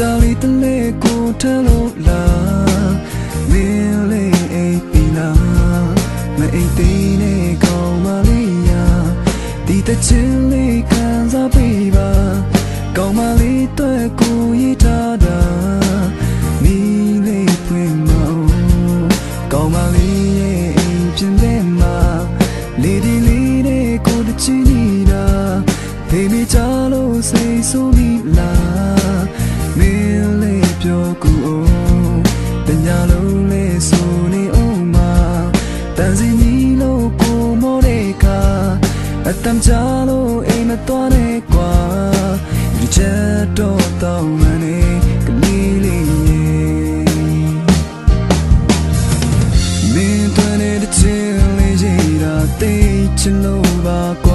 တာလီတလေကိုထလို့လာမင်းလေးအိပ်ပြီလားမအိပ်သေးနဲ့ကောင်းမလေးညာဒီတချင်းလေးခံစားပေးပါကောင်းမလေးတွေ့ကိုရထားတာမင်းလေးဖွင့်မအောင်ကောင်းမလေးရဲ့အိမ်ပြင်ထဲမှာလေဒီလေးနဲ့ကိုတချင်းနေတာ Baby ကြားလို့စိတ်ဆိုးမိလား လုံးလေးဆိုနေအောင်မတန်စီညီလို့ကိုမိုးတဲ့ကအတမ်ချလို့အိမ်မတော်နဲ့ကွာဒီချက်တော့တောင်းမနေကလေးလေးမင်းတို့နဲ့တချင်လေးရတာတိတ်ချလို့ပါ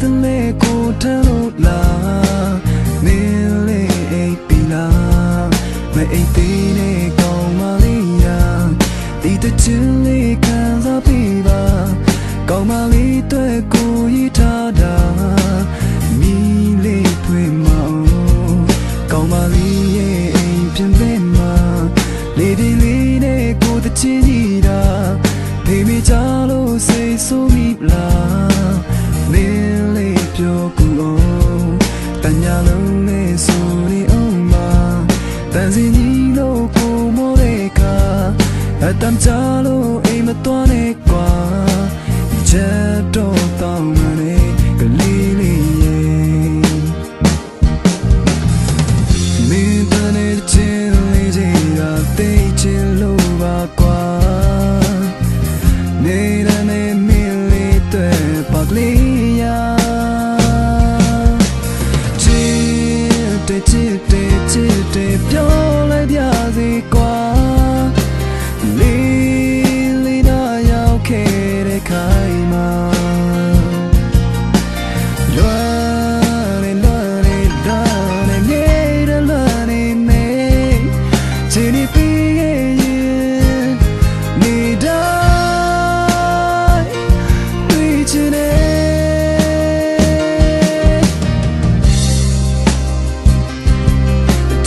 တမဲကိုထလို့လားနေလေအိပ်ပြီလားမအိပ်သေးနဲ့ကောင်းမလေးရာဒီတချင်လေးက တမ်းကြလို့အိမ်မသွားနဲ့ကွာချဲ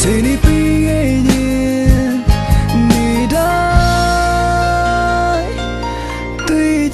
Seni piyeyin Nidai Tuy